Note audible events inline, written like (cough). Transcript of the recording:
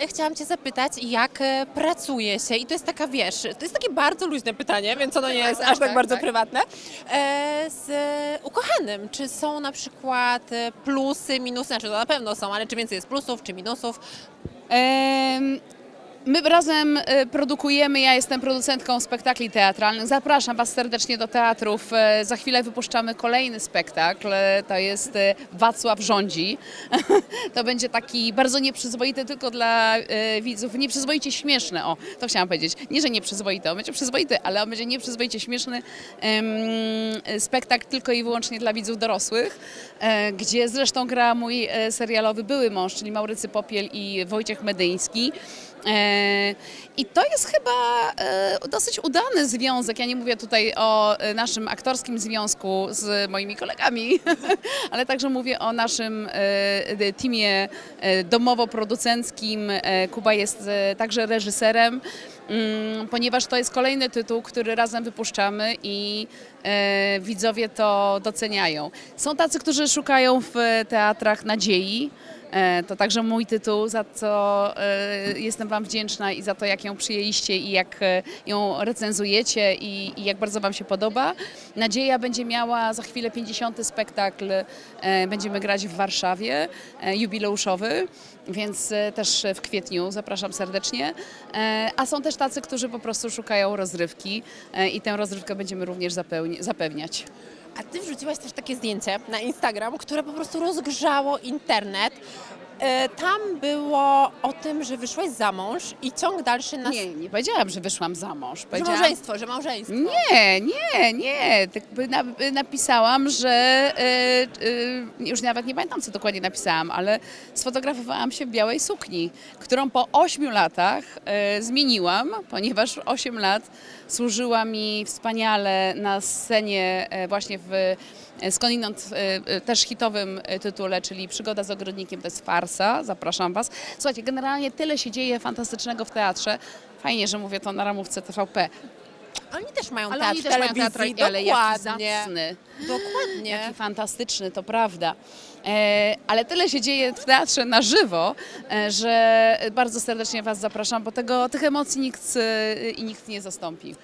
Chciałam Cię zapytać, jak e, pracuje się, i to jest taka, wiesz, to jest takie bardzo luźne pytanie, więc ono nie jest aż tak tak, bardzo tak. prywatne, e, z e, ukochanym. Czy są na przykład e, plusy, minusy, znaczy to na pewno są, ale czy więcej jest plusów, czy minusów? Em, My razem e, produkujemy, ja jestem producentką spektakli teatralnych. Zapraszam Was serdecznie do teatrów. E, Za chwilę wypuszczamy kolejny spektakl. E, To jest Wacław rządzi. (laughs) To będzie taki bardzo nieprzyzwoity tylko dla widzów. Nieprzyzwoicie śmieszny, o, to chciałam powiedzieć. Nie, że nieprzyzwoity, on będzie przyzwoity, ale on będzie nieprzyzwoicie śmieszny spektakl tylko i wyłącznie dla widzów dorosłych, gdzie zresztą gra mój serialowy były mąż, czyli Maurycy Popiel i Wojciech Medyński. I to jest chyba e, dosyć udany związek. Ja nie mówię tutaj o e, naszym aktorskim związku z moimi kolegami, (laughs) ale także mówię o naszym e, teamie domowo-producenckim. Kuba jest także reżyserem, mm, ponieważ to jest kolejny tytuł, który razem wypuszczamy i widzowie to doceniają. Są tacy, którzy szukają w teatrach nadziei. E, To także mój tytuł, za co e, jestem Wam wdzięczna i za to, jak ją przyjęliście i jak e, ją recenzujecie i, i jak bardzo Wam się podoba. Nadzieja będzie miała za chwilę 50. spektakl. Będziemy grać w Warszawie, jubileuszowy, więc też w kwietniu zapraszam serdecznie. A są też tacy, którzy po prostu szukają rozrywki i tę rozrywkę będziemy również zapewniać. A Ty wrzuciłaś też takie zdjęcie na Instagram, które po prostu rozgrzało internet. E, Tam było o tym, że wyszłaś za mąż i ciąg dalszy na Nie, nie powiedziałam, że wyszłam za mąż. że Powiedziałam, małżeństwo, że małżeństwo. Nie, nie, nie. Tak by na, by napisałam, że e, e, już nawet nie pamiętam, co dokładnie napisałam, ale sfotografowałam się w białej sukni, którą po 8 latach e, zmieniłam, ponieważ 8 lat służyła mi wspaniale na scenie e, właśnie w e, skądinąd e, e, też hitowym e, tytule, czyli Przygoda z ogrodnikiem, to jest farsa, zapraszam Was. Słuchajcie, generalnie tyle się dzieje fantastycznego w teatrze. Fajnie, że mówię to na ramówce TVP. Oni też mają Ale teatr oni też mają telewizji, teatr, ale jaki dokładnie. zacny, Dokładnie. jaki fantastyczny, to prawda. E, ale tyle się dzieje w teatrze na żywo, e, że bardzo serdecznie Was zapraszam, bo tego, tych emocji nikt e, i nikt nie zastąpi.